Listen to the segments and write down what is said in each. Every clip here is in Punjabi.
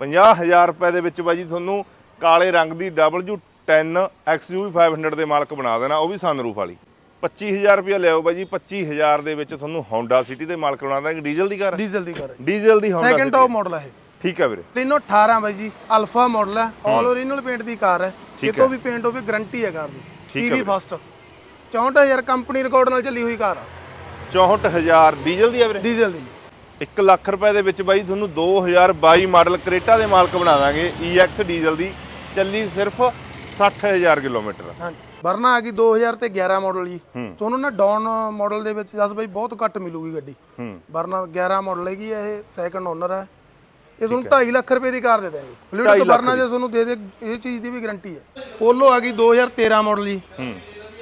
50000 ਰੁਪਏ ਦੇ ਵਿੱਚ ਬਾਈ ਜੀ ਤੁਹਾਨੂੰ ਕਾਲੇ ਰੰਗ ਦੀ W10 XUV 500 ਦੇ ਮਾਲਕ ਬਣਾ ਦੇਣਾ ਉਹ ਵੀ ਸਨਰੂਫ ਵਾਲੀ। 25000 ਰੁਪਏ ਲਿਆਓ ਬਾਈ ਜੀ 25000 ਦੇ ਵਿੱਚ ਤੁਹਾਨੂੰ Honda City ਦੇ ਮਾਲਕ ਬਣਾ ਦਾਂਗੇ। ਡੀਜ਼ਲ ਦੀ ਕਾਰ ਡੀਜ਼ਲ ਦੀ ਕਾਰ ਡੀਜ਼ਲ ਦੀ Honda ਸੈਕੰਡ ਟੌਪ। ਮਾਡਲ ਹੈ। ਠੀਕ ਹੈ ਵੀਰੇ। ਟੀਨੋ 18 ਬਾਈ ਜੀ ਅਲਫਾ ਮਾਡਲ ਹੈ। ਆਲ ਓਰੀਜਨਲ ਪੇਂਟ ਦੀ ਕਾਰ ਹੈ। ਕਿਤੋਂ। ਵੀ ਪੇਂਟ ਹੋਵੇ ਗਾਰੰਟੀ ਹੈ ਕਾਰ ਦੀ। ਠੀਕ ਹੈ ਪੀਵੀ ਵੀਰੇ। ਫਸਟ 64000 ਕੰਪਨੀ ਰਿਕਾਰਡ ਨਾਲ ਚੱਲੀ ਹੋਈ ਕਾਰ ਆ। 64000 ਡੀਜ਼ਲ ਦੀ ਹੈ ਵੀਰੇ? ਡੀਜ਼ਲ ਦੀ। 1 ਲੱਖ ਰੁਪਏ ਦੇ ਵਿੱਚ ਬਾਈ ਤੁਹਾਨੂੰ 2022 ਮਾਡਲ ਕਰੇਟਾ ਦੇ ਮਾਲਕ ਬਣਾ ਦਾਂਗੇ EX ਡੀਜ਼ਲ ਦੀ ਚੱਲੀ ਸਿਰਫ 60000 ਕਿਲੋਮੀਟਰ। ਹਾਂਜੀ। ਵਰਨਾ ਆ ਗਈ 2000 ਤੇ 11 ਮਾਡਲ ਜੀ। ਤੁਹਾਨੂੰ ਨਾ ਡਾਊਨ ਮਾਡਲ ਦੇ ਵਿੱਚ ਜਸ ਬਾਈ ਬਹੁਤ ਘੱਟ ਮਿਲੂਗੀ ਗੱਡੀ। ਵਰਨਾ 11 ਮਾਡਲ ਹੈਗੀ ਇਹ ਸੈਕੰਡ ਓਨਰ ਹੈ ਇਹ ਤੁਹਾਨੂੰ 2.5 ਲੱਖ ਰੁਪਏ ਦੀ ਕਾਰ ਦੇ ਦਾਂਗੇ ਫਲਿਟ ਲੱਖ ਵਰਨਾ ਜੇ ਤੁਹਾਨੂੰ ਦੇ ਦੇ ਇਹ ਚੀਜ਼ ਦੀ ਵੀ ਗਾਰੰਟੀ ਹੈ। ਪੋਲੋ ਆ ਗਈ 2013 ਮਾਡਲ ਜੀ।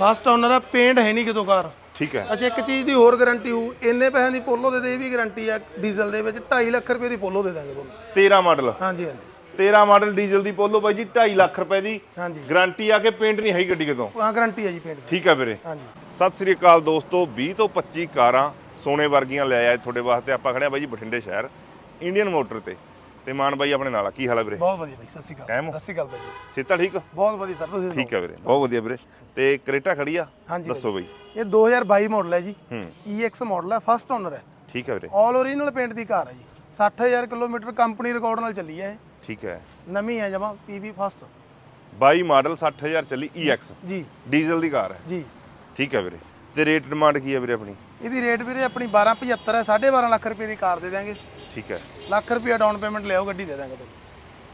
ਫਸਟ ਓਨਰ ਹੈ ਪੇਂਟ ਹੈ ਨਹੀਂ ਕਿਤੋਂ ਕਾਰ। ਠੀਕ ਹੈ। ਅੱਛਾ ਇੱਕ ਚੀਜ਼ ਦੀ ਹੋਰ ਗਾਰੰਟੀ ਹੋਊ ਇੰਨੇ ਪੈਸਿਆਂ ਦੀ ਪੋਲੋ ਦੇ ਦੇ ਇਹ ਵੀ ਗਾਰੰਟੀ ਆ ਡੀਜ਼ਲ ਦੇ ਵਿੱਚ 2.5 ਲੱਖ ਰੁਪਏ ਦੀ ਪੋਲੋ ਦੇ ਦਾਂਗੇ ਤੁਹਾਨੂੰ। 13 ਮਾਡਲ ਹਾਂਜੀ ਹਾਂਜੀ। 13 ਮਾਡਲ ਡੀਜ਼ਲ ਦੀ ਪੋਲੋ ਬਾਈ ਜੀ 2.5 ਲੱਖ ਰੁਪਏ ਦੀ। ਹਾਂਜੀ। ਗਾਰੰਟੀ ਆ ਕੇ ਪੇਂਟ ਨਹੀਂ ਹੈਗੀ ਗੱਡੀ ਕਿਤੋਂ? ਹਾਂ ਗਾਰੰਟੀ ਹੈ ਜੀ ਪੇਂਟ ਠੀਕ ਹੈ ਵੀਰੇ। ਹਾਂਜੀ। ਸਤਿ ਸ੍ਰੀ ਅਕਾਲ ਦੋਸਤੋ 20 ਤੋਂ 25 ਕਾਰਾਂ ਸੋਨੇ ਵਰਗੀਆਂ ਲੈ ਆਏ ਤੁਹਾਡੇ ਵਾਸਤੇ। ਆਪਾਂ ਖੜੇ ਆ ਬਾਈ ਜੀ ਬਠਿੰਡੇ ਸ਼ਹਿਰ ਇੰਡੀਅਨ ਮੋਟਰ ਤੇ। ਤੇ ਮਾਨ ਬਾਈ ਆਪਣੇ ਨਾਲ ਆ ਕੀ ਹਾਲ ਹੈ ਵੀਰੇ? ਬਹੁਤ ਵਧੀਆ ਬਾਈ ਸਤਿ ਸ਼੍ਰੀ ਅਕਾਲ। ਕਾਇਮ ਹੋ? ਸਤਿ ਸ਼੍ਰੀ ਅਕਾਲ ਬਾਈ। ਜੀ। ਸਿੱਤਾ ਠੀਕ? ਬਹੁਤ ਵਧੀਆ ਸਰ ਤੁਸੀਂ ਠੀਕ ਹੈ ਵੀਰੇ ਬਹੁਤ ਵਧੀਆ ਵੀਰੇ। ਤੇ ਕਰੇਟਾ ਖੜੀ ਆ? ਹਾਂਜੀ ਦੱਸੋ ਬਾਈ। ਇਹ 2022 ਮਾਡਲ ਹੈ ਜੀ। ਹੂੰ। EX ਮਾਡਲ ਹੈ ਫਸਟ ਓਨਰ ਹੈ। ਠੀਕ ਹੈ ਵੀਰੇ। ਆਲ ਓਰੀਜਨਲ ਪੇਂਟ ਦੀ ਕਾਰ ਹੈ ਜੀ। 60000 ਕਿਲੋਮੀਟਰ ਕੰਪਨੀ ਰਿਕਾਰਡ ਨਾਲ ਚੱਲੀ ਹੈ ਇਹ। ਠੀਕ ਹੈ। ਨਵੀਂ ਹੈ ਜਮਾ PV ਫਸਟ 22 ਮਾਡਲ 60000 ਚੱਲੀ EX ਜੀ। ਡੀਜ਼ਲ ਦੀ ਕਾਰ ਹੈ। ਜੀ। ਠੀਕ ਹੈ ਵੀਰੇ। ਤੇ ਰੇਟ ਡਿਮਾਂਡ ਕੀ ਹੈ ਵੀਰੇ ਆਪਣੀ? ਇਹਦੀ ਰੇਟ ਵੀਰੇ ਆਪਣੀ 1275 ਹੈ 12.5 ਲੱਖ ਰੁਪਏ ਦੀ ਕਾਰ ਦੇ ਦਾਂਗੇ ਠੀਕ ਹੈ। ਲੱਖ ਰੁਪਏ ਡਾਊਨ ਪੇਮੈਂਟ ਲਿਆਓ ਗੱਡੀ ਦੇ ਦਾਂਗੇ ਤੁਹਾਨੂੰ।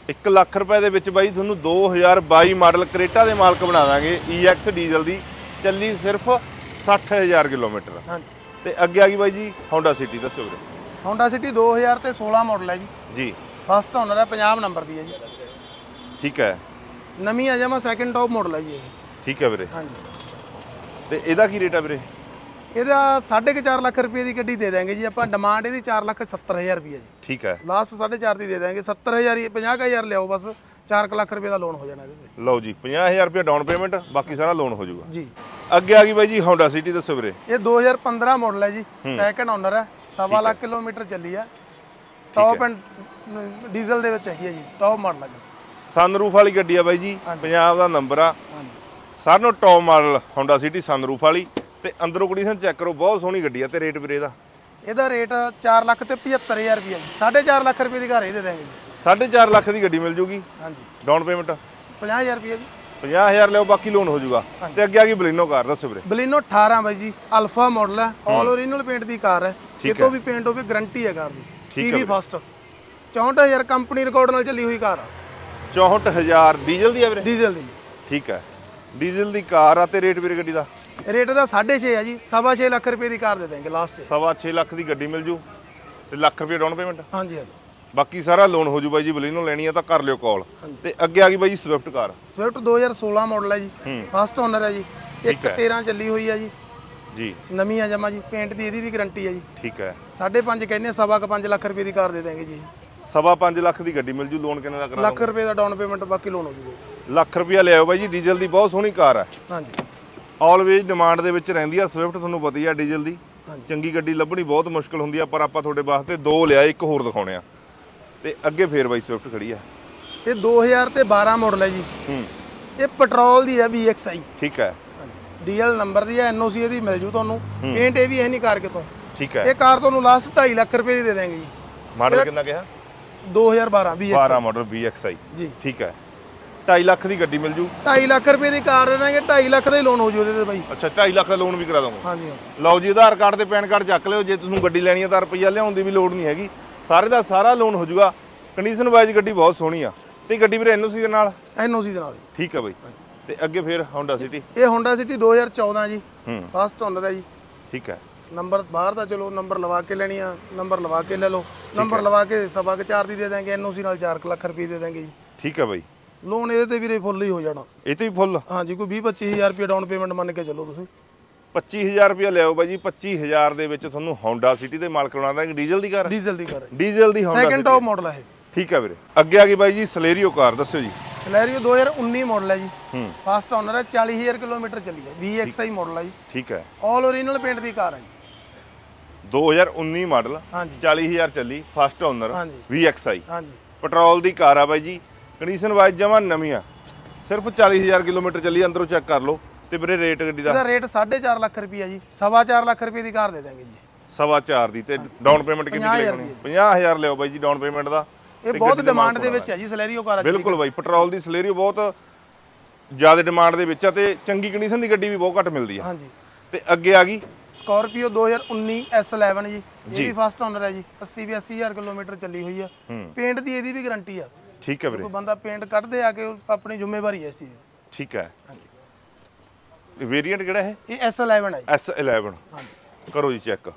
1 ਲੱਖ ਰੁਪਏ ਦੇ ਵਿੱਚ ਬਾਈ ਤੁਹਾਨੂੰ 2022 ਮਾਡਲ ਕਰੇਟਾ ਦੇ ਮਾਲਕ ਬਣਾ ਦਾਂਗੇ EX ਡੀਜ਼ਲ ਦੀ। ਚੱਲੀ ਸਿਰਫ 60000 ਕਿਲੋਮੀਟਰ। ਹਾਂਜੀ। ਤੇ ਅੱਗੇ ਆ ਗਈ ਬਾਈ ਜੀ Honda City ਦੱਸੋ ਵੀਰੇ। Honda City 2000 ਤੇ 16 ਮਾਡਲ ਹੈ ਜੀ। ਜੀ। ਫਸਟ ਓਨਰ ਹੈ 50 ਨੰਬਰ ਦੀ ਹੈ ਜੀ। ਠੀਕ ਹੈ। ਨਵੀਂ ਹੈ ਜਮਾ ਸੈਕੰਡ ਟੌਪ ਮਾਡਲ ਹੈ ਜੀ ਇਹ। ਠੀਕ ਹੈ ਵੀਰੇ। ਹਾਂਜੀ। ਤੇ ਇਹਦਾ ਕੀ ਰੇਟ ਆ ਵੀਰੇ? ਇਹਦਾ 4.5 ਲੱਖ ਰੁਪਏ ਦੀ ਗੱਡੀ ਦੇ ਦਾਂਗੇ ਜੀ। ਆਪਾਂ ਡਿਮਾਂਡ ਇਹਦੀ 4 ਲੱਖ 70000 ਰੁਪਏ ਜੀ। ਠੀਕ ਹੈ। ਲਾਸਟ 4.5 ਦੀ ਦੇ ਦਾਂਗੇ 70000 ਹੀ 50000 ਲਿਆਓ ਬਸ। 4 ਲੱਖ ਰੁਪਏ ਦਾ ਲੋਨ ਹੋ ਜਾਣਾ ਇਹਦੇ ਤੇ। ਲਓ ਜੀ 50000 ਰੁਪਏ ਡਾਊਨ ਪੇਮੈਂਟ ਬਾਕੀ ਸਾਰਾ ਲੋਨ ਹੋ ਜਾਊਗਾ। ਜੀ। ਅੱਗੇ ਆ ਗਈ ਬਾਈ ਜੀ Honda City ਦੱਸੋ ਵੀਰੇ। ਇਹ 2015 ਮਾਡਲ ਹੈ ਜੀ। ਸੈਕੰਡ ਓਨਰ ਹੈ। ਸਵਾ ਲੱਖ ਕਿਲੋਮੀਟਰ ਚੱਲੀ ਹੈ। ਟੌਪ ਐਂਡ ਡੀਜ਼ਲ ਦੇ ਵਿੱਚ ਹੈਗੀ ਹੈ ਜੀ। ਟੌਪ ਮਾਡਲ ਹੈ ਜੀ। ਸਨਰੂਫ ਵਾਲੀ ਗੱਡੀ ਆ ਬਾਈ ਜੀ। ਪੰਜਾਬ ਦਾ ਨੰਬਰ ਆ। ਸਾਰਿਆਂ ਨੂੰ top model Honda City sunroof ਵਾਲੀ। ਤੇ ਅੰਦਰੋਂ ਕੰਡੀਸ਼ਨ ਚੈੱਕ ਕਰੋ ਬਹੁਤ ਸੋਹਣੀ ਗੱਡੀ ਆ ਤੇ ਰੇਟ ਵੀਰੇ ਇਹਦਾ ਇਹਦਾ ਰੇਟ 4 ਲੱਖ ਤੇ 75000 ਰੁਪਏ ਜੀ। 4.5 ਲੱਖ ਰੁਪਏ ਦੀ ਘਰ ਇਹ ਦੇ ਦਾਂਗੇ ਜੀ। 4.5 ਲੱਖ ਦੀ ਗੱਡੀ ਮਿਲ ਜੂਗੀ। ਹਾਂਜੀ। ਡਾਊਨ ਪੇਮੈਂਟ 50000 ਰੁਪਏ ਜੀ। 50000 ਲਿਓ ਬਾਕੀ ਲੋਨ ਹੋ ਜਾਊਗਾ ਤੇ ਅੱਗੇ ਆ ਗਈ ਬਲੀਨੋ ਕਾਰ ਦੱਸੋ ਵੀਰੇ। ਬਲੀਨੋ 18 ਬਾਈ ਜੀ ਅਲਫਾ ਮਾਡਲ ਹੈ। ਆਲ ਓਰੀਜਨਲ ਪੇਂਟ ਦੀ ਕਾਰ ਹੈ। ਕਿਤੋਂ ਵੀ ਪੇਂਟ ਹੋਵੇ ਗਾਰੰਟੀ ਹੈ ਕਾਰ ਦੀ। ਠੀਕ ਹੈ ਫਸਟ 64000 ਕੰਪਨੀ ਰਿਕਾਰਡ ਨਾਲ ਚੱਲੀ ਹੋਈ ਕਾਰ ਆ। 64000 ਡੀਜ਼ਲ ਦੀ ਆ ਵੀਰੇ? ਡੀਜ਼ਲ ਦੀ। ਠੀਕ ਹੈ। ਡੀਜ਼ਲ ਦੀ ਕਾਰ ਆ ਤੇ ਰੇਟ ਵੀਰੇ ਗੱਡੀ ਦਾ? ਰੇਟ ਦਾ 6.5 ਹੈ ਜੀ 6.5 ਲੱਖ ਰੁਪਏ ਦੀ ਕਾਰ ਦੇ ਦਾਂਗੇ ਲਾਸਟ ਸਵਾ 6 ਲੱਖ ਦੀ ਗੱਡੀ ਮਿਲ ਜੂ ਤੇ ਲੱਖ ਰੁਪਏ ਡਾਊਨ ਪੇਮੈਂਟ ਹਾਂਜੀ ਹਾਂਜੀ। ਬਾਕੀ ਸਾਰਾ ਲੋਨ ਹੋ ਜੂ ਬਾਈ ਜੀ ਬਲੀਨੋ ਲੈਣੀ ਆ ਤਾਂ ਕਰ ਲਿਓ ਕਾਲ ਤੇ ਅੱਗੇ ਆ ਗਈ ਬਾਈ ਜੀ ਸਵਿਫਟ ਕਾਰ। ਸਵਿਫਟ 2016 ਮਾਡਲ ਹੈ ਜੀ ਹੂੰ। ਫਸਟ ਓਨਰ ਹੈ ਜੀ। ਇੱਕ 13 ਚੱਲੀ ਹੋਈ ਹੈ ਜੀ। ਜੀ। ਨਵੀਂ ਆ ਜਮਾ ਜੀ ਪੇਂਟ ਦੀ ਇਹਦੀ ਵੀ ਗਾਰੰਟੀ ਹੈ ਜੀ। ਠੀਕ ਹੈ। 5.5 ਕਹਿੰਦੇ ਸਵਾ ਕੁ 5 ਲੱਖ ਰੁਪਏ ਦੀ ਕਾਰ ਦੇ ਦਾਂਗੇ ਜੀ। ਸਵਾ 5 ਲੱਖ ਦੀ ਗੱਡੀ ਮਿਲ ਜੂ ਲੋਨ ਕਿੰਨੇ ਦਾ ਕਰਾ ਲੱਖ ਰੁਪਏ ਦਾ ਡਾਊਨ ਪੇਮੈਂਟ ਬਾਕੀ ਲੋਨ ਹੋ ਜੂਗਾ ਲੱਖ ਰੁਪਿਆ ਲਿਆਓ ਬਾਈ ਜੀ ਡੀਜ਼ਲ ਦੀ ਬਹੁਤ ਸੋਹਣੀ ਕਾਰ ਹੈ ਹਾਂਜੀ। ਆਲਵੇਜ਼ ਡਿਮਾਂਡ ਦੇ ਵਿੱਚ ਰਹਿੰਦੀ ਆ ਸਵਿਫਟ ਤੁਹਾਨੂੰ ਪਤਾ ਹੀ ਆ ਡੀਜ਼ਲ ਦੀ। ਚੰਗੀ ਗੱਡੀ ਲੱਭਣੀ ਬਹੁਤ ਮੁਸ਼ਕਲ ਹੁੰਦੀ ਆ ਪਰ ਆਪਾਂ ਤੁਹਾਡੇ ਵਾਸਤੇ ਦੋ ਲਿਆ ਇੱਕ ਹੋਰ ਦਿਖਾਉਣੇ ਆ। ਤੇ ਅੱਗੇ ਫੇਰ ਬਾਈ ਸਵਿਫਟ ਖੜੀ ਆ। ਇਹ 2000 ਤੇ 12 ਮਾਡਲ ਹੈ ਜੀ। ਹੂੰ। ਇਹ ਪੈਟਰੋਲ ਦੀ ਹੈ VXI ਠੀਕ ਹੈ ਡੀਐਲ ਨੰਬਰ ਦੀ ਹੈ ਐਨਓਸੀ ਇਹਦੀ ਮਿਲ ਜੂ ਤੁਹਾਨੂੰ। ਪੇਂਟ ਇਹ ਵੀ ਹੈ ਨਹੀਂ ਕਾਰ ਕਿਤੋਂ। ਠੀਕ ਹੈ ਇਹ ਕਾਰ ਤੁਹਾਨੂੰ ਲਾਸਟ 2.5 ਲੱਖ ਰੁਪਏ ਦੀ ਦੇ ਦਾਂਗੇ ਜੀ। ਮਾਡਲ ਕਿੰਨਾ ਕਿਹਾ? 2012 VXI 12 ਮਾਡਲ VXI ਜੀ। ਠੀਕ ਹੈ 2.5 ਲੱਖ ਦੀ ਗੱਡੀ ਮਿਲ ਜੂ? 2.5 ਲੱਖ ਰੁਪਏ ਦੀ ਕਾਰ ਦੇ ਦਾਂਗੇ 2.5 ਲੱਖ ਦਾ ਹੀ ਲੋਨ ਹੋ ਜੂ ਇਹਦੇ ਤੇ ਬਾਈ। ਅੱਛਾ 2.5 ਲੱਖ ਦਾ ਲੋਨ ਵੀ ਕਰਾ ਦੋਗੇ? ਹਾਂਜੀ ਹਾਂ ਲਓ ਜੀ ਆਧਾਰ ਕਾਰਡ ਤੇ ਪੈਨ ਕਾਰਡ ਚੱਕ ਲਿਓ ਜੇ ਤੁਹਾਨੂੰ ਗੱਡੀ ਲੈਣੀ ਆ ਤਾਂ ਰੁਪਈਆ ਲਿਆਉਣ ਦੀ ਵੀ ਲੋੜ ਨਹੀਂ ਹੈਗੀ। ਸਾਰੇ ਦਾ ਸਾਰਾ ਲੋਨ ਹੋ ਜਾਊਗਾ ਕੰਡੀਸ਼ਨ ਵਾਈਜ਼ ਗੱਡੀ ਬਹੁਤ ਸੋਹਣੀ ਆ। ਤੇ ਗੱਡੀ ਵੀਰੇ ਐਨਓਸੀ ਦੇ ਨਾਲ? ਐਨਓਸੀ ਦੇ ਨਾਲ। ਠੀਕ ਹੈ ਬਾਈ। ਤੇ ਅੱਗੇ ਫੇਰ Honda City? ਇਹ Honda City 2014 ਜੀ। ਹੂੰ। ਫਸਟ ਓਨਰ ਹੈ ਜੀ। ਠੀਕ ਹੈ ਨੰਬਰ ਬਾਹਰ ਦਾ ਚਲੋ ਨੰਬਰ ਲਵਾ ਕੇ ਲੈਣੀ ਆ ਨੰਬਰ ਲਵਾ ਕੇ ਲੈ ਲਓ। ਨੰਬਰ ਲਵਾ ਕੇ ਸਵਾ ਕੇ ਚਾਰ ਦੀ ਦੇ ਦਾਂਗੇ ਐਨਓਸੀ ਨਾਲ 4 ਲੱਖ ਰੁਪਏ ਦੇ ਦਾਂਗੇ ਜੀ। ਠੀਕ ਹੈ ਬਾਈ। ਲੋਨ ਇਹਦੇ ਤੇ ਵੀਰੇ ਫੁੱਲ ਹੀ ਹੋ ਜਾਣਾ। ਇਹ ਤੇ ਵੀ ਫੁੱਲ? ਹਾਂਜੀ ਕੋਈ 20 25000 ਰੁਪਏ ਡਾਊਨ ਪੇਮੈਂਟ ਮੰਨ ਕੇ ਚੱਲੋ ਤੁਸੀਂ। 25000 ਰੁਪਏ ਲਿਆਓ ਬਾਈ ਜੀ 25000 ਦੇ ਵਿੱਚ ਤੁਹਾਨੂੰ Honda City ਦੇ ਮਾਲਕ ਬਣਾ ਦਾਂਗੇ। ਡੀਜ਼ਲ ਦੀ ਕਾਰ? ਡੀਜ਼ਲ ਦੀ ਕਾਰ ਹੈ ਡੀਜ਼ਲ ਦੀ Honda second City top model ਹੈ ਇਹ। ਠੀਕ ਹੈ ਵੀਰੇ। ਅੱਗੇ ਆ ਗਈ ਬਾਈ ਜੀ ਸਲੇਰੀਓ ਕਾਰ ਦੱਸਿਓ ਜੀ। ਸਲੈਰੀਓ 2019 ਮਾਡਲ ਹੈ ਜੀ। ਹੂੰ। ਫਸਟ ਓਨਰ ਹੈ 40000 ਕਿਲੋਮੀਟਰ ਚੱਲੀ ਹੈ। VXI ਮਾਡਲ ਹੈ ਜੀ। ਠੀਕ ਹੈ। ਆਲ ਓਰੀਜਨਲ ਪੇਂਟ ਦੀ ਕਾਰ ਹੈ ਜੀ। 2019 ਮਾਡਲ ਹਾਂਜੀ। 40000 ਚੱਲੀ ਫਸਟ ਓਨਰ ਹਾਂਜੀ। VXI ਹਾਂਜੀ। ਪੈਟਰੋਲ ਦੀ ਕਾਰ ਆ ਬਾਈ ਜੀ। ਕੰਡੀਸ਼ਨ ਵਾਈਜ਼ ਜਮਾ ਨਵੀਂ ਆ ਸਿਰਫ 40000 ਕਿਲੋਮੀਟਰ ਚੱਲੀ ਅੰਦਰੋਂ ਚੈੱਕ ਕਰ ਲਓ। ਤੇ ਵੀਰੇ ਰੇਟ ਗੱਡੀ ਦਾ ਇਹਦਾ ਰੇਟ 4.5 ਲੱਖ ਰੁਪਈਆ ਜੀ। ਸਵਾ ਚਾਰ ਲੱਖ ਰੁਪਏ ਦੀ ਕਾਰ ਦੇ ਦਾਂਗੇ ਜੀ। ਸਵਾ ਦੀ ਤੇ ਡਾਊਨ ਪੇਮੈਂਟ ਕਿੰਨੀ ਕੁ ਲੱਗਣੀ 50000 ਲਿਓ ਬਾਈ ਜੀ ਡਾਊਨ ਪੇਮੈਂਟ ਦਾ। ਇਹ ਤੇ ਬਹੁਤ ਗੱਡੀ ਦਾ ਡਿਮਾਂਡ ਦੇ ਵਿੱਚ ਹੈ ਜੀ ਸਲੈਰੀਓ ਕਾਰ ਆ ਜੀ। ਬਿਲਕੁਲ ਬਾਈ ਪੈਟਰੋਲ ਦੀ ਸਲੇਰੀਓ ਬਹੁਤ ਜ਼ਿਆਦਾ ਡਿਮਾਂਡ ਦੇ ਵਿੱਚ ਆ ਤੇ ਚੰਗੀ ਕੰਡੀਸ਼ਨ ਦੀ ਗੱਡੀ ਵੀ ਬਹੁਤ ਘੱਟ ਮਿਲਦੀ ਆ। ਹਾਂਜੀ। ਤੇ ਅੱਗੇ ਆ ਗਈ। ਸਕਾਰਪੀਓ 2019 S11 ਜੀ। ਇਹ ਵੀ ਫਸਟ ਓਨਰ ਹੈ ਜੀ। 80 ਵੀ 80000 ਕਿਲੋਮੀਟਰ ਚੱਲੀ ਹੋਈ ਆ। ਹੂੰ। ਪੇਂਟ ਦੀ ਇਹਦੀ ਵੀ ਗਾਰੰਟੀ ਆ। ਠੀਕ ਹੈ ਵੀਰੇ ਕੋਈ ਬੰਦਾ ਪੇਂਟ ਕੱਢਦੇ ਆ ਕੇ ਉਹ ਆਪਣੀ ਜ਼ਿੰਮੇਵਾਰੀ ਹੈ ਇਸ ਚੀਜ਼ ਦੀ ਠੀਕ ਹੈ ਵੇਰੀਐਂਟ ਕਿਹੜਾ ਹੈ? ਇਹ S11 ਹੈ ਜੀ। S11 ਹਾਂਜੀ। ਕਰੋ ਜੀ ਚੈੱਕ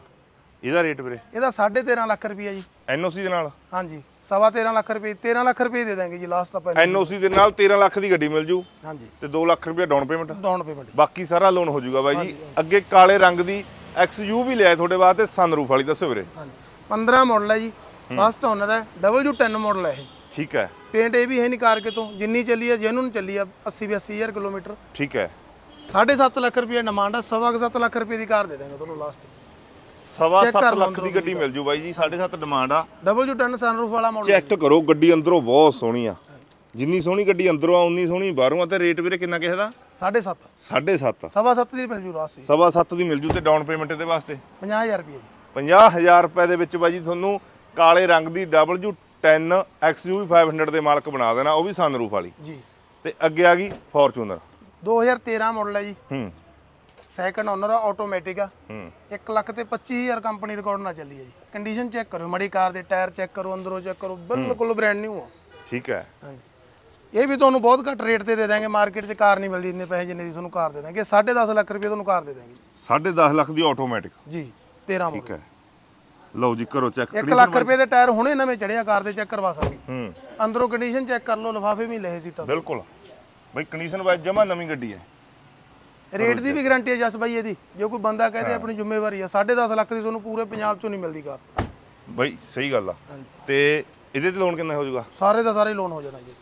ਇਹਦਾ ਰੇਟ ਵੀਰੇ? ਇਹਦਾ 13.5 ਲੱਖ ਰੁਪਈਆ ਜੀ। ਐਨਓਸੀ ਦੇ ਨਾਲ? ਹਾਂਜੀ। ਸਵਾ 13 ਲੱਖ ਰੁਪਏ 13 ਲੱਖ ਰੁਪਏ ਦੇ ਦਾਂਗੇ ਜੀ ਲਾਸਟ ਆਪਾਂ ਐਨਓਸੀ ਦੇ ਨਾਲ 13 ਲੱਖ ਦੀ ਗੱਡੀ ਮਿਲ ਜੂ। ਹਾਂਜੀ। ਤੇ 2 ਲੱਖ ਰੁਪਏ ਡਾਊਨ ਪੇਮੈਂਟ ਡਾਊਨ ਪੇਮੈਂਟ ਬਾਕੀ ਸਾਰਾ ਲੋਨ ਹੋ ਜਾਊਗਾ ਬਾਈ ਜੀ। ਅੱਗੇ ਕਾਲੇ ਰੰਗ ਦੀ XU ਵੀ ਲਿਆ ਤੁਹਾਡੇ ਵਾਸਤੇ ਸਨਰੂਫ ਵਾਲੀ ਦੱਸੋ ਵੀਰੇ। ਹਾਂਜੀ। 15 ਮਾਡਲ ਹੈ ਜੀ। ਫਸਟ ਓਨਰ ਹੈ W10 ਮਾਡਲ ਹੈ ਇਹ। ਠੀਕ ਹੈ। ਪੇਂਟ ਇਹ ਵੀ ਹੈ ਨਹੀਂ ਕਾਰ ਕੇ ਤੋਂ ਜਿੰਨੀ ਚੱਲੀ ਹੈ ਜੈਨੂਨ ਚੱਲੀ ਆ 80 ਵੀ 80000 ਕਿਲੋਮੀਟਰ। ਠੀਕ ਹੈ। 7.5 ਲੱਖ ਰੁਪਏ ਡਿਮਾਂਡ ਆ ਸਵਾ ਕੁ ਸੱਤ ਲੱਖ ਰੁਪਏ ਦੀ ਕਾਰ ਦੇ ਦਾਂਗੇ ਤੁਹਾਨੂੰ ਲਾਸਟ ਸਵਾ Check ਕਰ 7 ਲਓ ਲੱਖ ਦੀ ਗੱਡੀ ਮਿਲ ਜੂ ਬਾਈ ਜੀ 7.5 ਡਿਮਾਂਡ ਆ। W10 ਸਨਰੂਫ ਵਾਲਾ ਮਾਡਲ ਚੈੱਕ ਕਰੋ ਗੱਡੀ ਅੰਦਰੋਂ ਬਹੁਤ ਸੋਹਣੀ ਆ। ਜਿੰਨੀ ਸੋਹਣੀ ਗੱਡੀ ਅੰਦਰੋਂ ਆ ਉਨੀ ਸੋਹਣੀ ਬਾਹਰੋਂ ਆ ਤੇ ਰੇਟ ਵੀਰੇ ਕਿੰਨਾ ਕਿਸੇ ਦਾ? 7.5 7.5 ਸਵਾ ਸੱਤ ਦੀ ਮਿਲ ਜੂ ਜੀ। ਸਵਾ 7 ਦੀ ਮਿਲ ਜੂ ਤੇ ਡਾਊਨ ਪੇਮੈਂਟ ਇਹਦੇ ਵਾਸਤੇ। 50000 ਰੁਪਏ ਜੀ। 50000 ਰੁਪਏ ਦੇ ਵਿੱਚ ਬਾਈ ਜੀ ਤੁਹਾਨੂੰ ਕਾਲੇ ਰੰਗ ਦੀ W10 XUV 500 ਦੇ ਮਾਲਕ ਬਣਾ ਦੇਣਾ ਉਹ ਵੀ ਸਨਰੂਫ ਵਾਲੀ। ਜੀ। ਤੇ ਅੱਗੇ ਆ ਗਈ ਫੋਰਚੂਨਰ 2013 ਮਾਡਲ ਹੈ ਜੀ। ਹੂੰ। ਸੈਕੰਡ ਓਨਰ ਆ ਆਟੋਮੈਟਿਕ ਆ। ਹੂੰ। 1 ਲੱਖ ਤੇ 25000 ਕੰਪਨੀ ਰਿਕਾਰਡ ਨਾਲ ਚੱਲੀ ਹੈ ਜੀ। ਕੰਡੀਸ਼ਨ ਚੈੱਕ ਕਰੋ ਮੜੀ ਕਾਰ ਦੇ ਟਾਇਰ ਚੈੱਕ ਕਰੋ ਅੰਦਰੋਂ ਚੈੱਕ ਕਰੋ ਬਿਲਕੁਲ ਬ੍ਰਾਂਡ ਨਿਊ ਆ। ਠੀਕ ਹੈ। ਹਾਂਜੀ। ਇਹ ਵੀ ਤੁਹਾਨੂੰ ਬਹੁਤ ਘੱਟ ਰੇਟ ਤੇ ਦੇ ਦਾਂਗੇ ਮਾਰਕੀਟ 'ਚ ਕਾਰ ਨਹੀਂ ਮਿਲਦੀ ਇੰਨੇ ਪੈਸੇ ਜਿੰਨੇ ਦੀ ਤੁਹਾਨੂੰ ਕਾਰ ਦੇ ਦਾਂਗੇ। 10.5 ਲੱਖ ਰੁਪਏ ਤੁਹਾਨੂੰ ਕਾਰ ਦੇ ਦਾਂਗੇ। 10.5 ਲੱਖ ਦੀ ਆਟੋਮੈਟਿਕ ਜੀ 13 ਠੀਕ ਮਾਡਲ ਹੈ। ਲਓ ਜੀ ਕਰੋ ਚੈੱਕ 1 ਲੱਖ ਰੁਪਏ ਦੇ ਟਾਇਰ ਹੁਣੇ ਨਵੇਂ ਚੜਿਆ ਕਾਰ ਦੇ ਚੈੱਕ ਕਰਵਾ ਸਕਦੇ। ਹੂੰ। ਅੰਦਰੋਂ ਕੰਡੀਸ਼ਨ ਚੈੱਕ ਕਰ ਲਓ ਲਿਫਾਫੇ ਵੀ ਲਏ ਸੀਟਾਂ ਦੇ। ਬਿਲਕੁਲ। ਬਈ ਕੰਡੀਸ਼ਨ ਵਾਈਜ਼ ਜਮਾ ਨਵੀਂ ਗੱਡੀ ਹੈ। ਰੇਟ ਦੀ ਵੀ ਗਾਰੰਟੀ ਹੈ ਜਸ ਬਾਈ ਇਹਦੀ। ਜੇ ਕੋਈ ਬੰਦਾ ਕਹਦੇ ਆਪਣੀ ਜ਼ਿੰਮੇਵਾਰੀ ਆ 10.5 ਲੱਖ ਦੀ ਤੁਹਾਨੂੰ ਪੂਰੇ ਪੰਜਾਬ 'ਚੋਂ ਨਹੀਂ ਮਿਲਦੀ ਕਾਰ। ਬਈ ਸਹੀ ਗੱਲ ਆ। ਹਾਂਜੀ। ਤੇ ਇਹਦੇ ਤੇ ਲੋਨ ਕਿੰਨਾ ਹੋ ਜਾਊਗਾ? ਸਾਰੇ ਦਾ ਸਾਰੇ ਲੋਨ ਹੋ ਜਾਣਾ ਜੀ।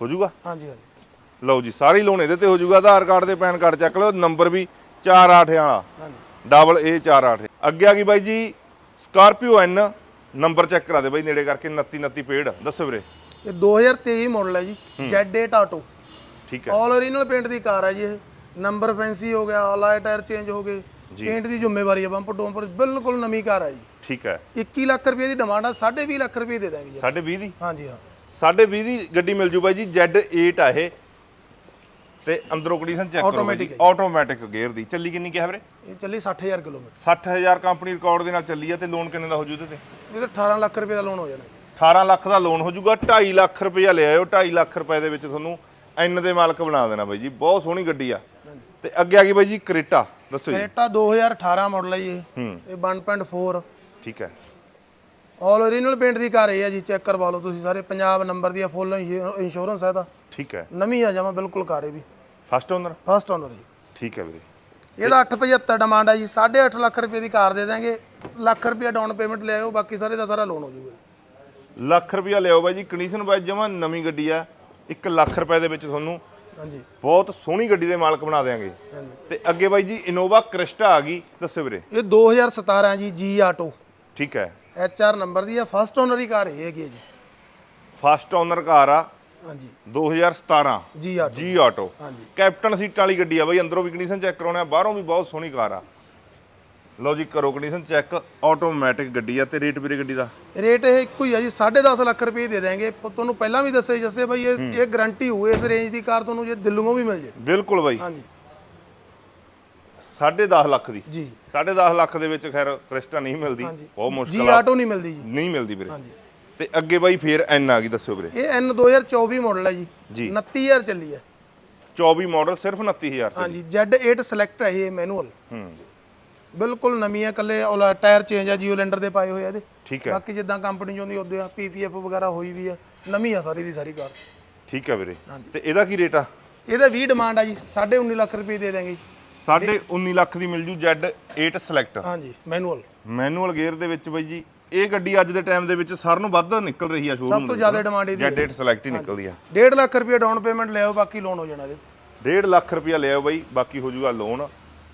ਹੋ ਜਾਊਗਾ? ਹਾਂਜੀ ਹਾਂਜੀ। ਲਓ ਜੀ ਸਾਰੇ ਲੋਨ ਇਹਦੇ ਤੇ ਹੋ ਜਾਊਗਾ। ਆਧਾਰ ਕਾਰਡ ਤੇ ਪੈਨ ਕਾਰਡ ਚੱਕ ਲਓ ਨੰਬਰ ਵੀ 48 ਵਾਲਾ। ਹਾਂਜੀ। ਡਬਲ ਏ 48 ਅੱਗੇ ਆ ਗਈ ਬਾਈ ਜੀ ਸਕਾਰਪੀਓ ਐਨ ਨੰਬਰ ਚੈੱਕ ਕਰਾ ਦੇ ਬਾਈ ਨੇੜੇ ਕਰਕੇ 29 29 ਪੇੜ। ਦੱਸੋ ਵੀਰੇ। ਇਹ 2023 ਮਾਡਲ ਹੈ ਜੀ Z8 ਆਟੋ ਠੀਕ ਹੈ। ਆਲ ਓਰੀਜਨਲ ਪੇਂਟ ਦੀ ਕਾਰ ਹੈ ਜੀ ਇਹ। ਨੰਬਰ ਫੈਂਸੀ ਹੋ ਗਿਆ ਆਲ ਟਾਇਰ ਚੇਂਜ ਹੋ ਗਏ। ਪੇਂਟ ਦੀ ਜ਼ਿੰਮੇਵਾਰੀ ਹੈ ਬੰਪਰ ਟੋਂਪਰ ਬਿਲਕੁਲ ਨਵੀਂ ਕਾਰ ਹੈ ਜੀ। ਠੀਕ ਹੈ। 21 ਲੱਖ ਰੁਪਏ ਦੀ ਡਿਮਾਂਡ ਆ 20.5 ਲੱਖ ਰੁਪਏ ਦੇ ਦਾਂਗੇ ਜੀ। 20.5 ਦੀ? ਹਾਂਜੀ ਹਾਂ। 20.5 ਦੀ ਗੱਡੀ ਮਿਲ ਜੂ ਬਾਈ ਜੀ Z8 ਆ ਇਹ। ਤੇ ਅੰਦਰੋਂ ਕੰਡੀਸ਼ਨ ਚੈੱਕ ਕਰੋ ਆਟੋਮੈਟਿਕ ਗੇਅਰ ਦੀ। ਚੱਲੀ ਕਿੰਨੀ ਕਿਹਾ ਵੀਰੇ? ਇਹ ਚੱਲੀ 60000 ਕਿਲੋਮੀਟਰ। 60000 ਕੰਪਨੀ ਰਿਕਾਰਡ ਦੇ ਨਾਲ ਚੱਲੀ ਆ ਤੇ ਲੋਨ ਕਿੰਨੇ ਦਾ ਹੋ ਜੂ ਇਹਦੇ ਤੇ? ਇਹ ਤਾਂ 18 ਲੱਖ ਰੁਪਏ ਦਾ ਲੋਨ ਹੋ ਜਾਣਾ। ਜੀ 18 ਲੱਖ ਦਾ ਲੋਨ ਹੋ ਜਾਊਗਾ 2.5 ਲੱਖ ਰੁਪਇਆ ਲੈ ਆਇਓ 2.5 ਲੱਖ ਰੁਪਏ ਦੇ ਵਿੱਚ ਤੁਹਾਨੂੰ ਐਨ ਦੇ ਮਾਲਕ ਬਣਾ ਦੇਣਾ ਬਾਈ ਜੀ। ਬਹੁਤ ਸੋਹਣੀ ਗੱਡੀ ਆ। ਤੇ ਅੱਗੇ ਆ ਗਈ ਬਾਈ ਜੀ ਕ੍ਰੇਟਾ ਦੱਸੋ ਜੀ। ਕਰੇਟਾ 2018 ਮਾਡਲ ਹੈ। ਇਹ ਇਹ 1.4 ਠੀਕ ਹੈ। ਆਲ ਓਰੀਜਨਲ ਪੇਂਟ ਦੀ ਕਾਰ ਇਹ ਹੈ ਜੀ ਚੈੱਕ ਕਰਵਾ ਲਓ ਤੁਸੀਂ ਸਾਰੇ। ਪੰਜਾਬ ਨੰਬਰ ਦੀ ਫੁੱਲ ਇੰਸ਼ੋਰੈਂਸ ਹੈ ਇਹਦਾ ਠੀਕ ਹੈ। ਨਵੀਂ ਆ ਜਾਵਾਂ ਬਿਲਕੁਲ ਕਾਰ ਇਹ ਵੀ। ਫਸਟ ਓਨਰ ਫਸਟ ਓਨਰ ਜੀ। ਠੀਕ ਹੈ ਵੀਰੇ। ਇਹਦਾ 875 ਡਿਮਾਂਡ ਹੈ ਜੀ 8.5 ਲੱਖ ਰੁਪਏ ਦੀ ਕਾਰ ਦੇ ਦਾਂਗੇ ਲੱਖ ਰੁਪਏ ਡਾਊਨ ਪੇਮੈਂਟ ਲਿਆਓ ਬਾਕੀ ਸਾਰੇ ਦਾ ਸਾਰਾ ਲੋਨ ਹੋ ਜਾਊਗਾ ਲੱਖ ਰੁਪਇਆ ਲਿਆਓ ਬਾਈ ਜੀ ਕੰਡੀਸ਼ਨ ਵਾਈਜ਼ ਜਮਾ ਨਵੀਂ ਗੱਡੀ ਆ। 1 ਲੱਖ ਰੁਪਏ ਦੇ ਵਿੱਚ ਤੁਹਾਨੂੰ ਹਾਂਜੀ। ਬਹੁਤ ਸੋਹਣੀ ਗੱਡੀ ਦੇ ਮਾਲਕ ਬਣਾ ਦੇਾਂਗੇ ਤੇ ਅੱਗੇ ਬਾਈ ਜੀ ਇਨੋਵਾ ਕ੍ਰਿਸਟਾ ਆ ਗਈ। ਦੱਸੋ ਵੀਰੇ। ਇਹ 2017 ਜੀ ਜੀ ਆਟੋ ਠੀਕ ਹੈ। ਐਚ ਆਰ ਨੰਬਰ ਦੀ ਆ ਫਸਟ ਓਨਰ ਹੀ ਕਾਰ ਇਹ ਹੈਗੀ ਹੈ ਜੀ। ਫਸਟ ਓਨਰ ਕਾਰ ਆ। ਹਾਂਜੀ। 2017 ਜੀ ਆਟੋ ਜੀ ਆਟੋ ਹਾਂਜੀ। ਕੈਪਟਨ ਸੀਟਾਂ ਵਾਲੀ ਗੱਡੀ ਆ ਬਾਈ ਅੰਦਰੋਂ ਵੀ ਕੰਡੀਸ਼ਨ ਚੈੱਕ ਕਰਾਉਣਾ ਬਾਹਰੋਂ ਵੀ ਬਹੁਤ ਸੋਹਣੀ ਕਾਰ ਆ। ਲਓ ਜੀ ਕਰੋ ਕੰਡੀਸ਼ਨ ਚੈੱਕ ਆਟੋਮੈਟਿਕ ਗੱਡੀ ਆ ਤੇ ਰੇਟ ਵੀਰੇ ਗੱਡੀ ਦਾ। ਰੇਟ ਇਹ ਇੱਕੋ ਹੀ ਆ ਜੀ 10.5 ਲੱਖ ਰੁਪਏ ਦੇ ਦਾਂਗੇ ਤੁਹਾਨੂੰ ਪਹਿਲਾਂ ਵੀ ਦੱਸਿਆ ਜੱਸੇ ਭਾਈ ਇਹ ਇਹ ਗਾਰੰਟੀ ਹੋਏ ਇਸ ਰੇਂਜ ਦੀ ਕਾਰ ਤੁਹਾਨੂੰ ਜੇ ਦਿੱਲੀੋਂ ਵੀ ਮਿਲ ਜੇ। ਬਿਲਕੁਲ ਬਾਈ। ਹਾਂਜੀ। 10.5 ਲੱਖ ਦੀ। ਜੀ। 10.5 ਲੱਖ ਦੇ ਵਿੱਚ ਖੈਰ ਕ੍ਰਿਸਟਾ ਨਹੀਂ ਮਿਲਦੀ। ਬਹੁਤ ਜੀ ਮੁਸ਼ਕਲ ਆ। ਆਟੋ ਨਹੀਂ ਮਿਲਦੀ ਜੀ। ਨਹੀਂ ਮਿਲਦੀ ਵੀਰੇ। ਹਾਂਜੀ। ਤੇ ਅੱਗੇ ਬਾਈ ਫੇਰ ਐਨ ਆ ਗਈ ਦੱਸੋ ਵੀਰੇ। ਇਹ N 2024 ਮਾਡਲ ਹੈ ਜੀ। ਜੀ। 29000 ਚੱਲੀ ਹੈ 24 ਮਾਡਲ ਸਿਰਫ 29000 ਚ ਹਾਂਜੀ Z8 ਸਿਲੈਕਟ ਹੈ ਇਹ ਮੈਨੂਅਲ ਹੂੰ। ਬਿਲਕੁਲ ਨਵੀਂ ਹੈ ਕੱਲੇ ਟਾਇਰ ਚੇਂਜ ਆ ਜੀਓ ਲੈਂਡਰ ਦੇ ਪਾਏ ਹੋਏ ਆ ਇਹਦੇ। ਠੀਕ ਹੈ। ਬਾਕੀ ਜਿੱਦਾਂ ਕੰਪਨੀ ਚੋਂ ਦੀ ਉਹਦੇ ਆ ਪੀਪੀਐਫ ਵਗੈਰਾ ਹੋਈ ਵੀ ਆ। ਨਵੀਂ ਆ ਸਾਰੀ ਦੀ ਸਾਰੀ ਕਾਰ। ਠੀਕ ਹੈ ਵੀਰੇ। ਤੇ ਇਹਦਾ ਕੀ ਰੇਟ ਆ? ਇਹਦਾ 20 ਡਿਮਾਂਡ ਆ ਜੀ 19.5 ਲੱਖ ਰੁਪਏ ਦੇ ਦਾਂਗੇ ਜੀ। ਸਾਢੇ 19 ਲੱਖ ਦੀ ਮਿਲ ਜੂ Z8 ਸਿਲੈਕਟ ਹਾਂਜੀ ਮੈਨੂਅਲ ਮੈਨੂਅਲ ਗੇਅਰ ਦੇ ਵਿੱਚ ਬਾਈ ਜੀ ਇਹ ਗੱਡੀ ਅੱਜ ਦੇ ਟਾਈਮ ਦੇ ਵਿੱਚ ਸਾਰ ਨੂੰ ਵੱਧ ਨਿਕਲ ਰਹੀ ਆ ਸ਼ੋਰੂਮ ਸਭ ਤੋਂ ਜ਼ਿਆਦਾ ਡਿਮਾਂਡ ਇਹਦੀ Z8 ਸਿਲੈਕਟ ਹੀ ਨਿਕਲਦੀ ਆ। 1.5 ਲੱਖ ਰੁਪਏ ਡਾਊਨ ਪੇਮੈਂਟ ਲਿਆਓ ਬਾਕੀ ਲੋਨ ਹੋ ਜਾਣਾ ਇਹਦੇ। 1.5 ਲੱਖ ਰੁਪਇਆ ਲਿਆਓ ਬਾਈ ਬਾਕੀ ਹੋ ਜੂਗਾ ਲੋਨ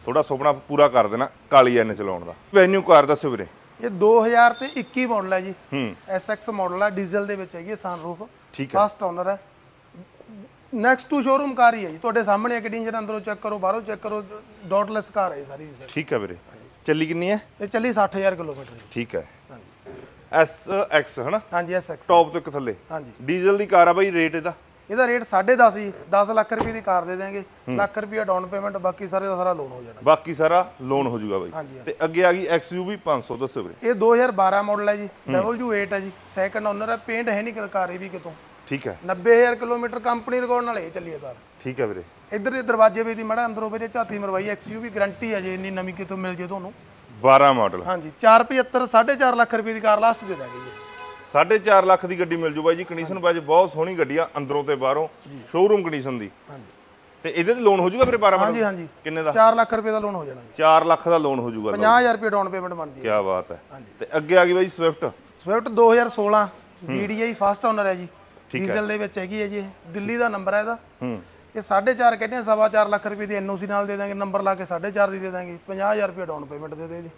ਥੋੜਾ ਸੁਪਨਾ ਪੂਰਾ ਕਰ ਦੇਣਾ ਕਾਲੀ ਐਨ ਚਲਾਉਣ ਦਾ। ਵੈਨਿਊ ਕਾਰ ਦੱਸੋ ਵੀਰੇ। ਇਹ 2000 ਤੇ 21 ਮਾਡਲ ਹੈ ਜੀ। ਹੂੰ। SX ਮਾਡਲ ਹੈ ਡੀਜ਼ਲ ਦੇ ਵਿੱਚ ਹੈਗੀ ਸਨਰੂਫ ਠੀਕ ਹੈ ਫਸਟ ਓਨਰ ਹੈ ਨੈਕਸਟ ਟੂ ਸ਼ੋਰੂਮ ਕਾਰ ਹੀ ਹੈ ਜੀ। ਤੁਹਾਡੇ ਸਾਹਮਣੇ ਇੱਕ ਇੰਜਨ ਅੰਦਰੋਂ ਚੈੱਕ ਕਰੋ ਬਾਹਰੋਂ ਚੈੱਕ ਕਰੋ ਡਾਟਲੈਸ ਕਾਰ ਹੈ ਸਾਰੀ ਸਾਰੀ। ਠੀਕ ਹੈ ਵੀਰੇ। ਚੱਲੀ ਕਿੰਨੀ ਹੈ? ਇਹ ਚੱਲੀ 60000 ਕਿਲੋਮੀਟਰ ਜੀ। ਠੀਕ ਹੈ। ਹਾਂਜੀ। ਐਸ ਐਕਸ ਹਨਾ? ਹਾਂਜੀ SX ਟੌਪ ਤੋਂ ਇੱਕ ਥੱਲੇ। ਹਾਂਜੀ। ਡੀਜ਼ਲ ਦੀ ਕਾਰ ਆ ਬਾਈ ਰੇਟ ਇਹਦਾ? ਇਹਦਾ ਰੇਟ 10.5 ਜੀ। 10 ਲੱਖ ਰੁਪਏ ਦੀ ਕਾਰ ਦੇ ਦੇਵਾਂਗੇ ਲੱਖ ਰੁਪਏ ਡਾਊਨ ਪੇਮੈਂਟ ਬਾਕੀ ਸਾਰੇ ਦਾ ਸਾਰਾ ਲੋਨ ਹੋ ਜਾਣਾ। ਬਾਕੀ ਸਾਰਾ ਲੋਨ ਹੋ ਜਾਊਗਾ ਬਾਈ। ਤੇ ਅੱਗੇ ਆ ਗਈ XUV 500 ਦੱਸੋ ਵੀਰੇ। ਇਹ 2012 ਮਾਡਲ ਹੈ ਜੀ। W8 ਹੈ ਜੀ। ਸੈਕੰਡ ਓਨਰ ਹੈ। ਪੇਂਟ ਹੈ ਨਹੀਂ ਕਾਰ ਇਹ ਵੀ ਕਿਤੋਂ। ਠੀਕ ਹੈ। 90000 ਕਿਲੋਮੀਟਰ ਕੰਪਨੀ ਰਿਕਾਰਡ ਨਾਲ ਇਹ ਚੱਲੀ ਹੈ ਕਾਰ। ਠੀਕ ਹੈ ਵੀਰੇ। ਇੱਧਰ ਦੇ ਦਰਵਾਜ਼ੇ ਵੀ ਦੀ ਮੜਾ ਅੰਦਰੋਂ ਵੀਰੇ ਝਾਤੀ ਮਰਵਾਈ XUV ਗਾਰੰਟੀ ਹੈ ਜੀ ਇੰਨੀ ਨਵੀਂ ਕਿਤੋਂ ਮਿਲ ਜੇ ਤੁਹਾਨੂੰ। 12 ਮਾਡਲ ਹਾਂਜੀ 475 4.5 ਲੱਖ ਰੁਪਏ ਦੀ ਕਾਰ ਲਾਸਟ ਦੇ ਦਾਂਗੇ ਜੀ 4.5 ਲੱਖ ਦੀ ਗੱਡੀ ਮਿਲ ਜੂ ਬਾਈ ਜੀ। ਕੰਡੀਸ਼ਨ ਬਾਈ ਬਹੁਤ ਸੋਹਣੀ ਗੱਡੀ ਆ ਅੰਦਰੋਂ ਤੇ ਬਾਹਰੋਂ। ਸ਼ੋਰੂਮ ਕੰਡੀਸ਼ਨ ਦੀ। ਹਾਂਜੀ। ਤੇ ਇਹਦੇ ਤੇ ਲੋਨ ਹੋ ਜਾਊਗਾ ਵੀਰੇ 12 ਹਾਂਜੀ ਮਾਡਲ ਹਾਂਜੀ। ਕਿੰਨੇ ਦਾ? 4 ਲੱਖ ਰੁਪਏ ਦਾ ਲੋਨ ਹੋ ਜਾਣਾ ਜੀ। 4 ਲੱਖ ਦਾ ਲੋਨ ਹੋ ਜਾਊਗਾ 50000 ਰੁਪਏ ਡਾਊਨ ਪੇਮੈਂਟ ਬਣਦੀ ਹੈ। ਕੀ ਬਾਤ ਹੈ। ਤੇ ਅੱਗੇ ਆ ਗਈ ਬਾਈ Swift Swift 2016 DDI first owner ਹੈ ਜੀ। ਡੀਜ਼ਲ ਦੇ ਵਿੱਚ ਹੈਗੀ ਹੈ ਜੀ ਇਹ। ਦਿੱਲੀ ਦਾ ਨੰਬਰ ਹੈ ਇਹਦਾ। ਹੂੰ। ਇਹ 4.5 ਕਹਿੰਦੇ ਆ ਸਵਾ ਚਾਰ ਲੱਖ ਰੁਪਏ ਦੀ ਐਨਓਸੀ ਨਾਲ ਦੇ ਦਾਂਗੇ ਨੰਬਰ ਲਾ ਕੇ 4.5 ਦੀ ਦੇ ਦਾਂਗੇ 50000 ਰੁਪਏ ਡਾਊਨ ਪੇਮੈਂਟ ਦੇ ਦੇ ਜੀ।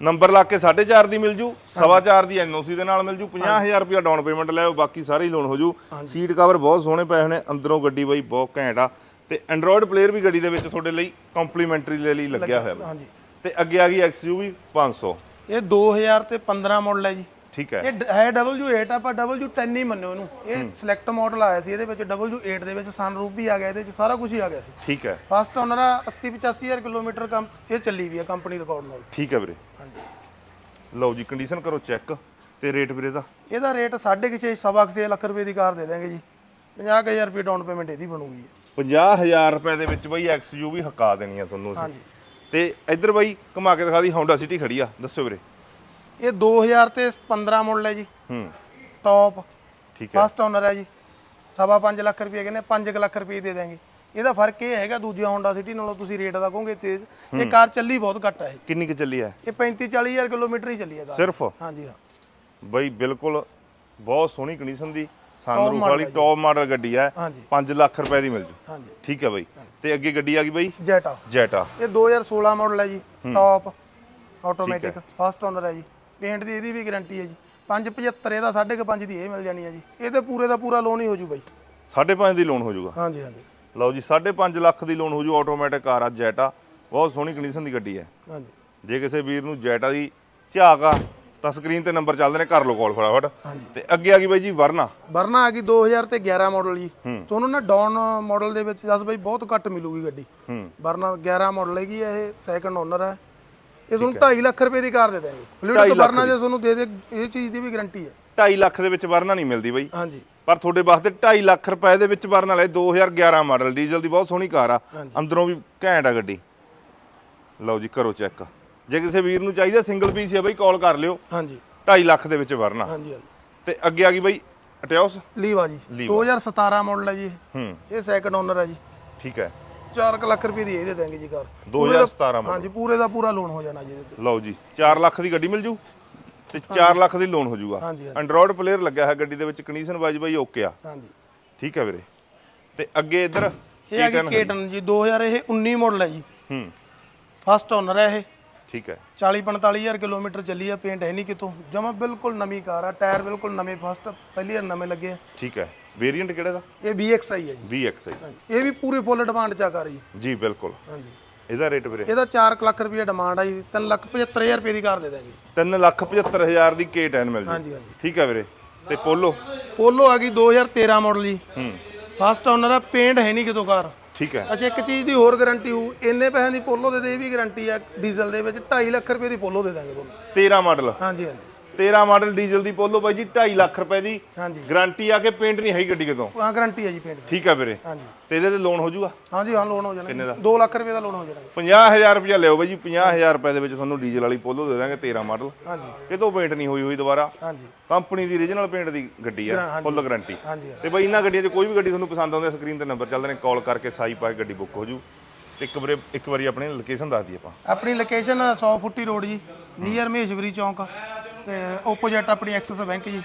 ਨੰਬਰ ਲਾ ਕੇ 4.5 ਦੀ ਮਿਲ ਜੂ ਸਵਾ ਚਾਰ ਦੀ ਐਨਓਸੀ ਦੇ ਨਾਲ ਮਿਲ ਜੂ 50000 ਰੁਪਇਆ ਡਾਊਨ ਪੇਮੈਂਟ ਲੈਓ ਬਾਕੀ ਸਾਰੇ ਹੀ ਲੋਨ ਹੋ ਜੂ। ਸੀਟ ਕਵਰ ਬਹੁਤ ਸੋਹਣੇ ਪਏ ਨੇ ਅੰਦਰੋਂ ਗੱਡੀ ਬਾਈ ਬਹੁਤ ਘੈਂਟ ਆ। ਤੇ ਐਂਡਰੋਇਡ ਪਲੇਅਰ ਵੀ ਗੱਡੀ ਦੇ ਵਿੱਚ ਤੁਹਾਡੇ ਲਈ ਕੰਪਲੀਮੈਂਟਰੀ ਦੇ ਲਈ ਲੱਗਿਆ ਹੋਇਆ। ਹਾਂਜੀ। ਤੇ ਅੱਗੇ ਆ ਗਈ XUV 500 ਇਹ 2000 ਤੇ 15 ਮਾਡਲ ਹੈ ਜੀ। ਠੀਕ ਹੈ। ਇਹ ਹੈ W8 ਆਪਾਂ W10 ਹੀ ਮੰਨਿਓ ਇਹਨੂੰ। ਇਹ ਸਿਲੈਕਟ ਮਾਡਲ ਆਇਆ ਸੀ ਇਹਦੇ ਵਿੱਚ W8 ਦੇ ਵਿੱਚ ਸਨਰੂਫ ਵੀ ਆ ਗਿਆ ਇਹਦੇ ਵਿੱਚ ਸਾਰਾ ਕੁਝ ਹੀ ਆ ਗਿਆ ਸੀ। ਠੀਕ ਹੈ। ਫਸਟ ਓਨਰ ਆ 80 85000 ਕਿਲੋਮੀਟਰ ਕੰਮ ਇਹ ਚੱਲੀ ਵੀ ਆ ਕੰਪਨੀ ਰਿਕਾਰਡ ਨਾਲ। ਠੀਕ ਹੈ ਵੀਰੇ। ਹਾਂਜੀ। ਲਓ ਜੀ ਕੰਡੀਸ਼ਨ ਕਰੋ ਚੈੱਕ ਤੇ ਰੇਟ ਵੀਰੇ ਦਾ। ਇਹਦਾ ਰੇਟ 6.5 ਸਵਾ ਕੁ ਛੇ ਲੱਖ ਰੁਪਏ ਦੀ ਕਾਰ ਦੇ ਦਾਂਗੇ ਜੀ। 50000 ਰੁਪਏ ਡਾਊਨ ਪੇਮੈਂਟ ਇਹਦੀ ਬਣੂਗੀ। ਜੀ। 50000 ਰੁਪਏ ਦੇ ਵਿੱਚ ਬਾਈ XUV ਹਕਾ ਦੇਣੀ ਆ ਤੁਹਾਨੂੰ ਅਸੀਂ। ਹਾਂਜੀ। ਤੇ ਇੱਧਰ ਬਾਈ ਘੁਮਾ ਕੇ ਦਿਖਾ ਦੀ Honda City ਖੜੀ ਆ ਦੱਸੋ ਵੀਰੇ। ਇਹ 2000 ਤੇ 15 ਮਾਡਲ ਹੈ ਜੀ। ਹੂੰ। ਟੌਪ ਠੀਕ ਹੈ। ਫਸਟ ਓਨਰ ਹੈ ਜੀ। ਸਵਾ ਪੰਜ ਲੱਖ ਰੁਪਏ ਕਹਿੰਦੇ 5 ਲੱਖ ਰੁਪਏ ਦੇ ਦਾਂਗੇ ਇਹਦਾ ਫ਼ਰਕ ਇਹ ਹੈਗਾ ਦੂਜੀਆਂ ਹੋਂਡਾ ਸਿਟੀ ਨਾਲੋਂ ਤੁਸੀਂ ਰੇਟ ਦਾ ਕਹੋਗੇ ਤੇਜ਼। ਇਹ ਕਾਰ ਚੱਲੀ ਬਹੁਤ ਘੱਟ ਹੈ। ਕਿੰਨੀ ਕੁ ਚੱਲੀ ਹੈ? ਇਹ 35 40000 ਕਿਲੋਮੀਟਰ ਹੀ ਚੱਲੀ ਹੈ ਕਾਰ। ਸਿਰਫ? ਹਾਂਜੀ ਹਾਂ। ਬਾਈ ਬਿਲਕੁਲ ਬਹੁਤ ਸੋਹਣੀ ਕੰਡੀਸ਼ਨ ਦੀ ਸਨਰੂਫ ਵਾਲੀ। ਟੌਪ ਮਾਡਲ ਗੱਡੀ ਹੈ। ਹਾਂਜੀ। 5 ਲੱਖ ਰੁਪਏ ਦੀ ਮਿਲ ਜੂ। ਹਾਂਜੀ। ਠੀਕ ਹੈ ਬਾਈ। ਤੇ ਅੱਗੇ ਗੱਡੀ ਆ ਗਈ ਬਾਈ? ਜੈਟਾ ਜੈਟਾ ਇਹ 2016 ਮਾਡਲ ਹੈ ਜੀ। ਟੌਪ ਆਟੋਮੈਟਿਕ ਫਸਟ ਓਨਰ ਹੈ ਜੀ। ਪੇਂਟ ਦੀ ਇਹਦੀ ਵੀ ਗਾਰੰਟੀ ਹੈ ਜੀ। 575 ਇਹਦਾ 5.5 ਦੀ ਇਹ ਮਿਲ ਜਾਣੀ ਹੈ ਜੀ। ਇਹਦੇ ਪੂਰੇ ਦਾ ਪੂਰਾ ਲੋਨ ਹੀ ਹੋ ਜੂ ਬਾਈ। 5.5 ਦੀ ਲੋਨ ਹੋ ਜਾਊਗਾ ਹਾਂਜੀ ਹਾਂਜੀ। ਲਓ ਜੀ 5.5 ਲੱਖ ਦੀ ਲੋਨ ਹੋ ਜੂ ਆਟੋਮੈਟਿਕ ਕਾਰ ਆ ਜੈਟਾ ਬਹੁਤ ਸੋਹਣੀ ਕੰਡੀਸ਼ਨ ਦੀ ਗੱਡੀ ਹੈ। ਹਾਂਜੀ। ਜੇ ਕਿਸੇ ਵੀਰ ਨੂੰ ਜੈਟਾ ਦੀ ਝਾਕ ਆ ਤਾਂ ਸਕਰੀਨ ਤੇ ਨੰਬਰ ਚੱਲਦੇ ਨੇ ਕਰ ਲਓ ਕਾਲ ਫਟਾਫਟ। ਤੇ ਅੱਗੇ ਆ ਗਈ ਬਾਈ ਜੀ ਵਰਨਾ। ਵਰਨਾ ਆ ਗਈ 2000 ਤੇ 11 ਮਾਡਲ ਜੀ। ਤੁਹਾਨੂੰ ਨਾ ਡਾਊਨ ਮਾਡਲ ਦੇ ਵਿੱਚ ਜਸ ਬਾਈ ਬਹੁਤ ਘੱਟ ਮਿਲੂਗੀ ਗੱਡੀ। ਵਰਨਾ 11 ਮਾਡਲ ਹੈਗੀ ਇਹ ਸੈਕੰਡ ਓਨਰ ਹੈ। ਇਹ ਤੁਹਾਨੂੰ 2.5 ਲੱਖ ਰੁਪਏ ਦੀ ਕਾਰ ਦੇ ਦਾਂਗੇ ਲੱਖ ਵਰਨਾ ਜੇ ਤੁਹਾਨੂੰ ਦੇ ਦੇ ਇਹ ਚੀਜ਼ ਦੀ ਵੀ ਗਾਰੰਟੀ ਹੈ। 2.5 ਲੱਖ ਦੇ ਵਿੱਚ ਵਰਨਾ ਨਹੀਂ ਮਿਲਦੀ ਬਾਈ। ਹਾਂਜੀ। ਪਰ ਤੁਹਾਡੇ ਵਾਸਤੇ 2.5 ਲੱਖ ਰੁਪਏ ਦੇ ਵਿੱਚ ਵਰਨ ਵਾਲੇ 2011 ਮਾਡਲ ਡੀਜ਼ਲ ਦੀ ਬਹੁਤ ਸੋਹਣੀ ਕਾਰ ਆ। ਅੰਦਰੋਂ ਵੀ ਘੈਂਟ ਆ ਗੱਡੀ। ਲਓ ਜੀ ਕਰੋ ਚੈੱਕ। ਜੇ ਕਿਸੇ ਵੀਰ ਨੂੰ ਚਾਹੀਦਾ ਸਿੰਗਲ ਪੀਸ ਹੈ ਬਾਈ ਕਾਲ ਕਰ ਲਿਓ। ਹਾਂਜੀ। 2.5 ਲੱਖ ਦੇ ਵਿੱਚ ਵਰਨਾ। ਹਾਂਜੀ ਹਾਂਜੀ। ਤੇ ਅੱਗੇ ਆ ਗਈ ਬਾਈ ਅਟਿਓਸ ਲੀਵਾ ਜੀ। ਲੀਵਾ। 2017 ਮਾਡਲ ਹੈ ਜੀ। ਹੂੰ। ਇਹ ਸੈਕੰਡ ਓਨਰ ਹੈ ਜੀ। ਠੀਕ ਹੈ। 4 ਲੱਖ ਰੁਪਏ ਦੀ ਇਹ ਦੇ ਦਾਂਗੇ ਜੀ ਕਾਰ 2017 ਮਾਡਲ ਹਾਂਜੀ ਪੂਰੇ ਦਾ ਪੂਰਾ ਲੋਨ ਹੋ ਜਾਣਾ ਜੀ ਇਹਦੇ ਤੇ। ਲਓ ਜੀ 4 ਲੱਖ ਦੀ ਗੱਡੀ ਮਿਲ ਜੂ ਤੇ 4 ਲੱਖ ਦੀ ਲੋਨ ਹੋ ਹਾਂਜੀ। ਐਂਡਰੋਇਡ ਪਲੇਅਰ ਲੱਗਿਆ ਹੈ ਗੱਡੀ ਦੇ ਵਿੱਚ ਕੰਡੀਸ਼ਨ ਵਾਈਜ਼ ਬਾਈ ਓਕੇ ਆ। ਹਾਂਜੀ। ਠੀਕ ਹੈ ਵੀਰੇ। ਤੇ ਅੱਗੇ ਇੱਧਰ ਇਹ ਆ ਗਈ ਕੇਟਨ ਜੀ 2000 ਇਹ 19 ਮਾਡਲ ਹੈ ਜੀ। ਹੂੰ। ਫਸਟ ਓਨਰ ਹੈ ਇਹ। ਠੀਕ ਹੈ। 40 45000 ਕਿਲੋਮੀਟਰ ਚੱਲੀ ਆ ਪੇਂਟ ਹੈ ਨਹੀਂ ਕਿਤੋਂ। ਜਮਾ ਬਿਲਕੁਲ ਨਵੀਂ ਕਾਰ ਆ ਟਾਇਰ ਬਿਲਕੁਲ ਨਵੇਂ ਫਸਟ ਪਹਿਲੀ ਵਾਰ ਨਵੇਂ ਲੱਗੇ ਆ। ਠੀਕ ਹੈ। ਵੇਰੀਐਂਟ ਕਿਹੜਾ ਦਾ? ਇਹ VXI ਹੈ ਜੀ। VXI ਹਾਂਜੀ। ਇਹ ਵੀ ਪੂਰੇ ਫੁੱਲ ਡਿਮਾਂਡ ਚ ਆ ਕਾਰ ਜੀ ਜੀ ਬਿਲਕੁਲ। ਹਾਂਜੀ। ਇਹਦਾ ਰੇਟ ਵੀਰੇ? ਇਹਦਾ 4 ਲੱਖ ਰੁਪਏ ਡਿਮਾਂਡ ਆ ਜੀ। 3 ਲੱਖ 75000 ਰੁਪਏ ਦੀ ਕਾਰ ਦੇ ਦਾਂਗੇ 3 ਲੱਖ 75000 ਦੀ K10 ਮਿਲ ਜੂ। ਹਾਂਜੀ ਹਾਂਜੀ। ਠੀਕ ਹੈ ਵੀਰੇ। ਤੇ ਪੋਲੋ ਪੋਲੋ ਆ ਗਈ 2013 ਮਾਡਲ ਜੀ। ਹੂੰ। ਫਸਟ ਓਨਰ ਆ ਪੇਂਟ ਹੈ ਨਹੀਂ ਕਿਤੋਂ ਕਾਰ। ਠੀਕ ਹੈ। ਅੱਛਾ ਇੱਕ ਚੀਜ਼ ਦੀ ਹੋਰ ਗਾਰੰਟੀ ਹੋਊ ਇੰਨੇ ਪੈਸਿਆਂ ਦੀ ਪੋਲੋ ਦੇ ਦੇ ਇਹ ਵੀ ਗਾਰੰਟੀ ਆ ਡੀਜ਼ਲ ਦੇ ਵਿੱਚ 2.5 ਲੱਖ ਰੁਪਏ ਦੀ ਪੋਲੋ ਦੇ ਦਾਂਗੇ ਤੁਹਾਨੂੰ। 13 ਮਾਡਲ ਹਾਂਜੀ ਹਾਂਜੀ। 13 ਮਾਡਲ ਡੀਜ਼ਲ ਦੀ ਪੋਲੋ ਬਾਈ ਜੀ 2.5 ਲੱਖ ਰੁਪਏ ਦੀ। ਹਾਂਜੀ। ਗਾਰੰਟੀ ਆ ਕੇ ਪੇਂਟ ਨਹੀਂ ਹੈਗੀ ਗੱਡੀ ਕਿਤੋਂ? ਹਾਂ ਗਾਰੰਟੀ ਹੈ ਜੀ ਪੇਂਟ ਠੀਕ ਹੈ ਵੀਰੇ। ਹਾਂਜੀ। ਤੇ ਇਹਦੇ ਤੇ ਲੋਨ ਹੋ ਜਾਊਗਾ ਹਾਂਜੀ ਹਾਂ ਲੋਨ ਹੋ ਕਿੰਨੇ ਜਾਣਾ ਦਾ? 2 ਲੱਖ ਰੁਪਏ ਦਾ ਲੋਨ ਹੋ ਜਾਣਾ 50000 ਰੁਪਏ ਲਿਓ ਬਾਈ ਜੀ 50000 ਰੁਪਏ ਦੇ ਵਿੱਚ ਤੁਹਾਨੂੰ ਡੀਜ਼ਲ ਵਾਲੀ ਪੋਲੋ ਦੇ ਦਾਂਗੇ 13 ਮਾਡਲ। ਹਾਂਜੀ। ਕਿਤੋਂ ਪੇਂਟ ਨਹੀਂ ਹੋਈ ਹੋਈ ਦੁਬਾਰਾ। ਹਾਂਜੀ। ਕੰਪਨੀ ਦੀ ਓਰੀਜਨਲ ਪੇਂਟ ਦੀ ਗੱਡੀ ਆ ਹਾਂਜੀ। ਫੁੱਲ ਗਾਰੰਟੀ ਹਾਂਜੀ। ਤੇ ਬਾਈ ਇਹਨਾਂ ਗੱਡੀਆਂ 'ਚ ਕੋਈ ਵੀ ਗੱਡੀ ਤੁਹਾਨੂੰ ਪਸੰਦ ਆਉਂਦੀ ਹੈ ਸਕਰੀਨ ਤੇ ਨੰਬਰ ਚੱਲਦੇ ਨੇ ਕਾਲ ਕਰਕੇ ਸਾਈ ਪਾ ਕੇ ਗੱਡੀ ਬੁੱਕ ਹੋ ਜੂ। ਤੇ ਇੱਕ ਵਾਰੀ ਇੱਕ ਵਾਰੀ ਆਪਣੀ ਲੋਕੇਸ਼ਨ ਦੱਸ ਦਈਏ ਆਪਾਂ। ਆਪਣੀ ਲੋਕੇਸ਼ਨ 100 ਫੁੱਟੀ ਰੋਡ ਜੀ ਨੀਅਰ ਮਹੇਸ਼ਵਰੀ ਚੌਂਕ। ਤੇ ਆਪੋਜ਼ਿਟ ਆਪਣੀ ਐਕਸਿਸ ਬੈਂਕ ਜੀ।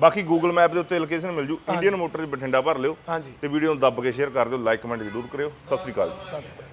ਬਾਕੀ ਗੂਗਲ ਮੈਪ ਦੇ ਉੱਤੇ ਲੋਕੇਸ਼ਨ ਮਿਲ ਜੂ। ਇੰਡੀਅਨ ਮੋਟਰ ਬਠਿੰਡਾ ਭਰ ਲਿਓ ਹਾਂਜੀ। ਤੇ ਵੀਡੀਓ ਨੂੰ ਦੱਬ ਕੇ ਸ਼ੇਅਰ ਕਰ ਦਿਓ ਲਾਈਕ ਕਮੈਂਟ ਜ਼ਰੂਰ ਕਰਿਓ। ਸਤਿ ਸ੍ਰੀ ਅਕਾਲ ਜੀ। ਧੰਨਵਾਦ।